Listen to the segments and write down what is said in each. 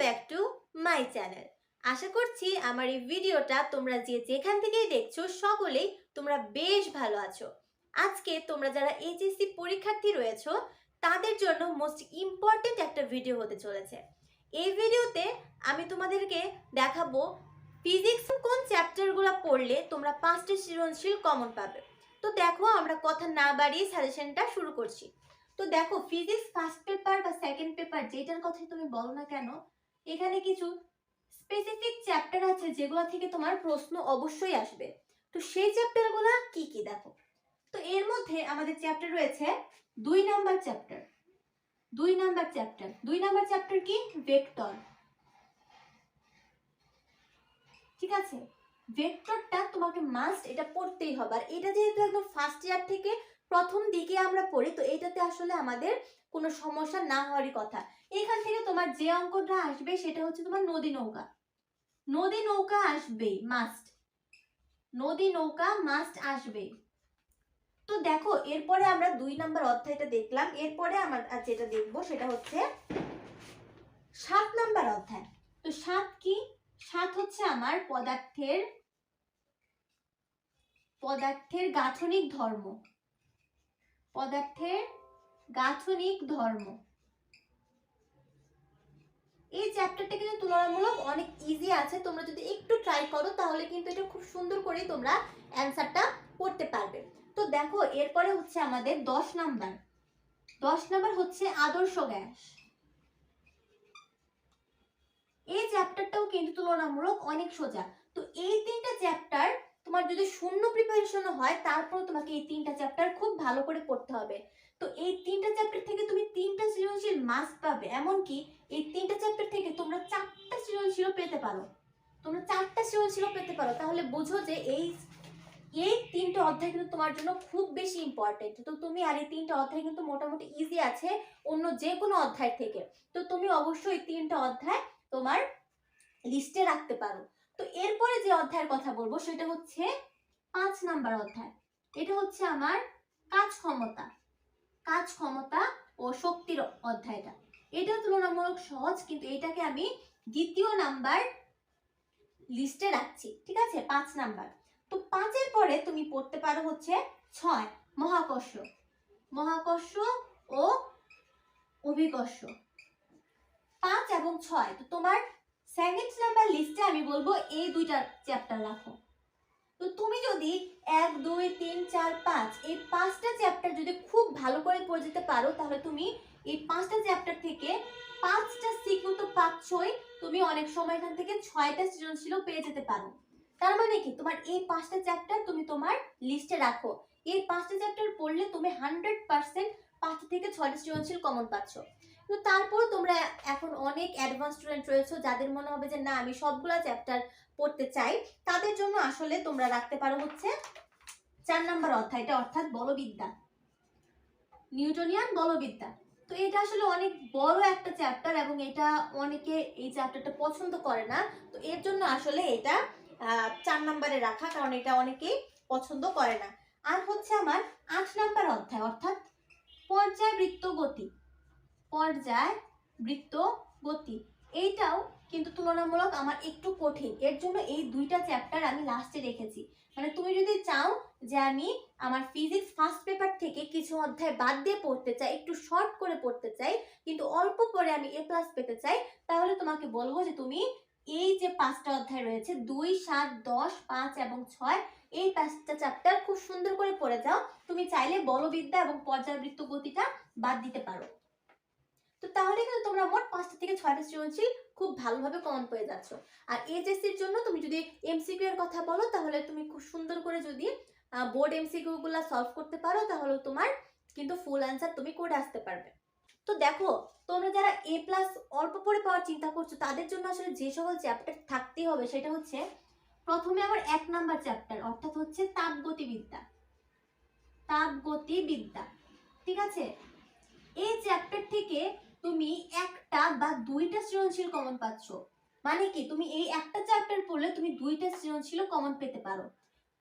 Back to my channel আশা করছি আমার এই ভিডিওটা তোমরা যে যেখান থেকেই দেখছ সকলেই তোমরা বেশ ভালো আছো। আজকে তোমরা যারা এইচএসসি পরীক্ষার্থী রয়েছো, তাদের জন্য মোস্ট ইম্পর্টেন্ট একটা ভিডিও হতে চলেছে। এই ভিডিওতে আমি তোমাদেরকে দেখাবো ফিজিক্স কোন চ্যাপ্টারগুলো পড়লে তোমরা পাঁচটি সৃজনশীল কমন পাবে। তো দেখো আমরা কথা না বাড়িয়ে সাজেশনটা শুরু করছি। তো দেখো ফিজিক্স ফার্স্ট পেপার বা সেকেন্ড পেপার যেটার কথাই তুমি বলো না কেন এখানে কিছু স্পেসিফিক চ্যাপ্টার আছে যেগুলো থেকে তোমার প্রশ্ন অবশ্যই আসবে। তো সেই চ্যাপ্টারগুলো কি কি দেখো? তো এর মধ্যে আমাদের চ্যাপ্টার রয়েছে দুই নাম্বার চ্যাপ্টার দুই নাম্বার চ্যাপ্টার দুই নাম্বার চ্যাপ্টার কি? ভেক্টর ঠিক আছে? ভেক্টরটা তোমাকে মাস্ট এটা পড়তেই হবে। আর এটা যেহেতু একদম ফার্স্ট ইয়ার থেকে প্রথম দিকে আমরা পড়ি, তো এটাতে আসলে আমাদের কোনো সমস্যা না হওয়ারই কথা। এখান থেকে তোমার যে অঙ্কটা আসবে সেটা হচ্ছে তোমার নদী নৌকা। নদী নৌকা আসবেই মাস্ট নদী নৌকা মাস্ট আসবে। তো দেখো, এরপরে আমরা দুই নাম্বার অধ্যায়টা দেখলাম। এরপরে আমার যেটা দেখব সেটা হচ্ছে সাত নাম্বার অধ্যায়। তো সাত কি? সাত হচ্ছে আমার পদার্থের পদার্থের গাঠনিক ধর্ম। পদার্থের গাঠনিক ধর্ম। এই চ্যাপ্টারটা কিন্তু তুলনামূলক অনেক ইজি আছে। তোমরা যদি একটু ট্রাই করো, তাহলে কিন্তু এটা খুব সুন্দর করে তোমরা অ্যান্সারটা করতে পারবে। তো দেখো, এরপরে হচ্ছে আমাদের দশ নাম্বার। দশ নাম্বার হচ্ছে আদর্শ গ্যাস। এই চ্যাপ্টারটাও কিন্তু তুলনামূলক অনেক সোজা। তো এই তিনটা চ্যাপ্টার তোমার যদি শূন্য প্রিপারেশন হয় তারপর তোমাকে এই তিনটা চ্যাপ্টার খুব ভালো করে পড়তে হবে। তো এই তিনটা চ্যাপ্টার থেকে তুমি তিনটা সৃজনশীল মার্কস পাবে, এমনকি এই তিনটা চ্যাপ্টার থেকে তোমরা চারটা সৃজনশীল পেতে পারো। তোমরা চারটা সৃজনশীল পেতে পারো, তাহলে বুঝো যে এই এই তিনটা অধ্যায় কিন্তু তোমার জন্য খুব বেশি ইম্পর্টেন্ট তো তুমি আর এই তিনটা অধ্যায় কিন্তু মোটামুটি ইজি আছে অন্য যে কোনো অধ্যায় থেকে। তো তুমি অবশ্যই এই তিনটা অধ্যায় তোমার লিস্টে রাখতে পারো। তো এরপরে যে অধ্যায়ের কথা বলব, সেটা হচ্ছে পাঁচ নাম্বার অধ্যায়। এটা হচ্ছে আমার কাজ ক্ষমতা কাজ ক্ষমতা ও শক্তির অধ্যায়টা। এটা তুলনামূলক সহজ, কিন্তু এটাকে আমি দ্বিতীয় নাম্বার লিস্টে রাখছি, ঠিক আছে? পাঁচ নাম্বার। তো পাঁচের পরে তুমি পড়তে পারো হচ্ছে ছয়, মহাকর্ষ। মহাকর্ষ ও অভিকর্ষ। পাঁচ এবং ছয়, তো তোমার সেকেন্ড নাম্বার লিস্টে আমি বলব এই দুইটা চ্যাপ্টার রাখো। তো তুমি যদি এক, দুই, তিন, চার, পাঁচ এই পাঁচটা চ্যাপ্টার যদি খুব ভালো করে পড়ে যেতে পারো, তাহলে তুমি এই পাঁচটা চ্যাপ্টার থেকে পাঁচটা সিকিউ তো পাচ্ছই তুমি অনেক সময় এখান থেকে ছয়টা সৃজনশীল পেয়ে যেতে পারো। তার মানে কি? তোমার এই পাঁচটা চ্যাপ্টার তুমি তোমার লিস্টে রাখো। এই পাঁচটা চ্যাপ্টার পড়লে তুমি হান্ড্রেড পার্সেন্ট পাঁচটা থেকে ছয়টা সৃজনশীল কমন পাচ্ছ। তো তারপর তোমরা এখন অনেক অ্যাডভান্স স্টুডেন্ট রয়েছো যাদের মনে হবে যে, না, আমি সবগুলা চ্যাপ্টার পড়তে চাই। তাদের জন্য আসলে তোমরা রাখতে পারো হচ্ছে চার নাম্বার অধ্যায়টা অর্থাৎ বলবিদ্যা। নিউটনিয়ান বলবিদ্যা। তো এটা আসলে অনেক বড় একটা চ্যাপ্টার এবং এটা অনেকে এই চ্যাপ্টারটা পছন্দ করে না। তো এর জন্য আসলে এটা চার নাম্বারে রাখা, কারণ এটা অনেকেই পছন্দ করে না। আর হচ্ছে আমার আট নাম্বার অধ্যায়, অর্থাৎ পর্যায়বৃত্ত গতি। পর্যায় বৃত্ত গতি। এইটাও কিন্তু তুলনামূলক আমার একটু কঠিন। এর জন্য এই দুইটা চ্যাপ্টার আমি লাস্টে রেখেছি। মানে তুমি যদি চাও যে আমি আমার ফিজিক্স ফার্স্ট পেপার থেকে কিছু অধ্যায় বাদ দিয়ে পড়তে চাই, একটু শর্ট করে পড়তে চাই, কিন্তু অল্প করে আমি এ প্লাস পেতে চাই, তাহলে তোমাকে বলব যে তুমি এই যে পাঁচটা অধ্যায় রয়েছে, দুই, সাত, দশ, পাঁচ এবং ছয়, এই পাঁচটা চ্যাপ্টার খুব সুন্দর করে পড়ে যাও। তুমি চাইলে বলবিদ্যা এবং পর্যায়বৃত্ত গতিটা বাদ দিতে পারো। তো তাহলে কিন্তু তোমরা মোট পাঁচটা থেকে ছয়টা সৃজনশীল খুব ভালোভাবে কমন পেয়ে যাচ্ছ। আর এইচএসসির জন্য তুমি যদি এমসিকিউ এর কথা বলো, তাহলে তুমি খুব সুন্দর করে যদি বোর্ড এমসিকিউ গুলা সলভ করতে পারো, তাহলে তোমার কিন্তু ফুল অ্যান্সার তুমি করে আসতে পারবে। তো দেখো, তোমরা যারা এ প্লাস অল্প পড়ে পাওয়ার চিন্তা করছ, তাদের জন্য আসলে যে সকল চ্যাপ্টার থাকতেই হবে, সেটা হচ্ছে, প্রথমে আমার এক নাম্বার চ্যাপ্টার অর্থাৎ হচ্ছে তাপগতিবিদ্যা। তাপগতিবিদ্যা, ঠিক আছে? এই চ্যাপ্টার থেকে তুমি একটা বা দুইটা সৃজনশীল কমন পাচ্ছ। মানে কি, তুমি এই একটা চ্যাপ্টার পড়লে তুমি দুইটা সৃজনশীল কমন পেতে পারো।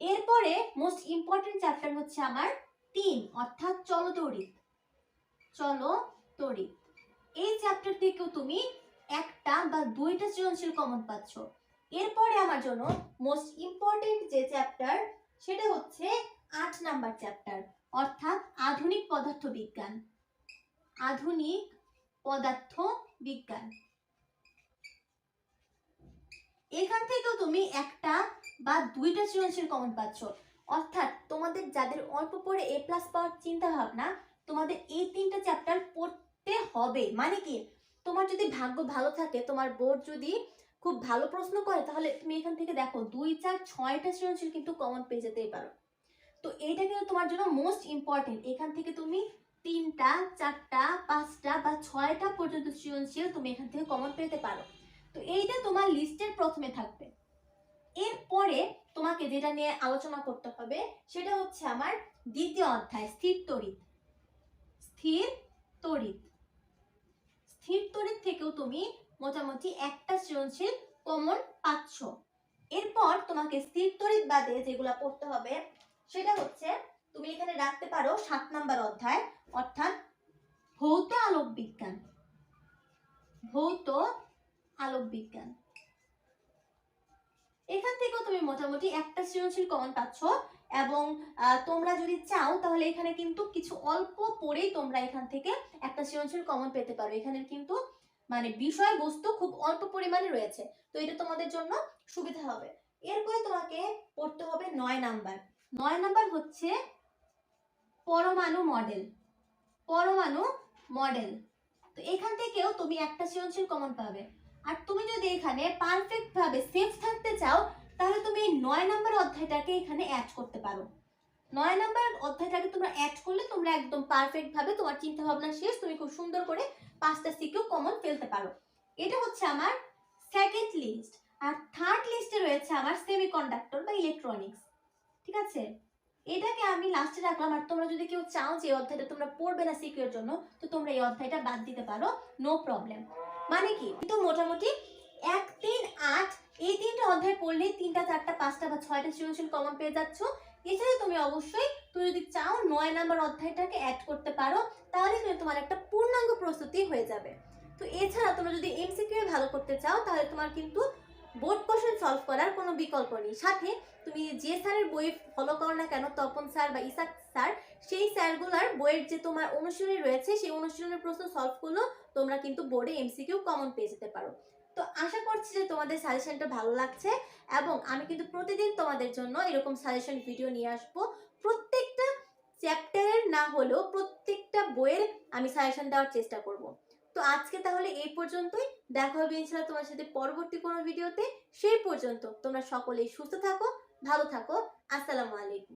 এরপরে মোস্ট ইম্পর্টেন্ট চ্যাপ্টার হচ্ছে আমার তিন, অর্থাৎ চলো তড়িৎ। চলো তড়িৎ। এই চ্যাপ্টার থেকেও তুমি একটা বা দুইটা সৃজনশীল কমন পাচ্ছ। এরপরে আমার জন্য মোস্ট ইম্পর্টেন্ট যে চ্যাপ্টার সেটা হচ্ছে আট নাম্বার চ্যাপ্টার অর্থাৎ আধুনিক পদার্থ বিজ্ঞান আধুনিক পদার্থ বিজ্ঞান। এখান থেকেও তুমি একটা বা দুইটা সৃজনশীল কমন পাচ্ছ। অর্থাৎ তোমাদের যাদের অল্প পড়ে এ প্লাস পাওয়ার চিন্তা ভাবনা তোমাদের এই তিনটা চ্যাপ্টার পড়তে হবে। মানে কি? তোমার যদি ভাগ্য ভালো থাকে, তোমার বোর্ড যদি খুব ভালো প্রশ্ন করে, তাহলে তুমি এখান থেকে দেখো দুই, চার, ছয়টা সৃজনশীল কিন্তু কমন পেয়ে যেতেই পারো। তো এইটা কিন্তু তোমার জন্য মোস্ট ইম্পর্টেন্ট এখান থেকে তুমি তিনটা, চারটা, পাঁচটা বা ছয়টা পর্যন্ত সৃজনশীল তুমি এখান থেকে কমন পেতে পারো। তো এইটা তোমার লিস্টের প্রথমে থাকবে। এরপরে তোমাকে যেটা নিয়ে আলোচনা করতে হবে, সেটা হচ্ছে আমার দ্বিতীয় অধ্যায়, স্থির তড়িৎ। স্থির তড়িৎ। স্থির তড়িৎ থেকেও তুমি মোটামুটি একটা সৃজনশীল কমন পাচ্ছ। এরপর তোমাকে স্থির তড়িৎ বাদে যেগুলো পড়তে হবে, সেটা হচ্ছে তুমি এখানে রাখতে পারো সাত নাম্বার অধ্যায়, অর্থাৎ ভৌত আলোক বিজ্ঞান ভৌত আলোক বিজ্ঞান এখান থেকেও তুমি মোটামুটি একটা সৃজনশীল কমন পাচ্ছ এবং তোমরা যদি চাও তাহলে এখানে কিন্তু কিছু অল্প পড়েই তোমরা এখান থেকে একটা সৃজনশীল কমন পেতে পারো। এখানে কিন্তু মানে বিষয়বস্তু খুব অল্প পরিমাণে রয়েছে। তো এটা তোমাদের জন্য সুবিধা হবে। এরপরে তোমাকে পড়তে হবে নয় নাম্বার। নয় নাম্বার হচ্ছে পরমাণু মডেল পরমাণু মডেল তো এখান থেকেও তুমি একটা সৃজনশীল কমন পাবে। আর তুমি যদি এখানে পারফেক্ট ভাবে সেফ থাকতে চাও, তাহলে তুমি এই নয় নাম্বার অধ্যায়টাকে এখানে অ্যাড করতে পারো। নয় নাম্বার অধ্যায়টাকে তোমরা অ্যাড করলে তোমরা একদম পারফেক্ট ভাবে তোমার চিন্তা ভাবনা শেষ, তুমি খুব সুন্দর করে পাঁচটা সিকিউ কমন ফেলতে পারো। এটা হচ্ছে আমার সেকেন্ড লিস্ট আর থার্ড লিস্টে রয়েছে আমার সেমিকন্ডাক্টর বা ইলেকট্রনিক্স ঠিক আছে? এটাকে আমি লাস্টে রাখলাম। আর তোমরা যদি কেউ চাও যে অধ্যায়টা তোমরা পড়বে না সিকিউর জন্য, তো তোমরা এই অধ্যায়টা বাদ দিতে পারো। নো প্রবলেম মানে কি? কিন্তু মোটামুটি এক, তিন, আট, এই তিনটা অধ্যায় পড়লে তিনটা, চারটা, পাঁচটা বা ছয়টা সৃজনশীল কমন পেয়ে যাচ্ছ। এছাড়া তুমি অবশ্যই, তুমি যদি চাও নয় নাম্বার অধ্যায়টাকে অ্যাড করতে পারো, তাহলে তুমি তোমার একটা পূর্ণাঙ্গ প্রস্তুতি হয়ে যাবে। তো এছাড়া তোমরা যদি এমসিকিউ ভালো করতে চাও, তাহলে তোমার কিন্তু বোর্ড কোশ্চেন সলভ করার কোনো বিকল্প নেই। সাথে তুমি যে স্যারের বই ফলো করো না কেন, তপন স্যার বা ইসাক স্যার, সেই স্যারগুলার বইয়ের যে তোমার অনুশীলনী রয়েছে, সেই অনুশীলনের প্রশ্ন সলভ করলেও তোমরা কিন্তু বোর্ডে এমসিকিউ কমন পেয়ে যেতে পারো। তো আশা করছি যে তোমাদের সাজেশনটা ভালো লাগছে এবং আমি কিন্তু প্রতিদিন তোমাদের জন্য এরকম সাজেশন ভিডিও নিয়ে আসব। প্রত্যেকটা চ্যাপ্টারের না হলেও প্রত্যেকটা বইয়ের আমি সাজেশন দেওয়ার চেষ্টা করব। তো আজকে তাহলে এই পর্যন্তই। দেখা হবে ইনশাল্লাহ তোমার সাথে পরবর্তী কোনো ভিডিওতে। সেই পর্যন্ত তোমরা সকলেই সুস্থ থাকো, ভালো থাকো। আসসালামু আলাইকুম।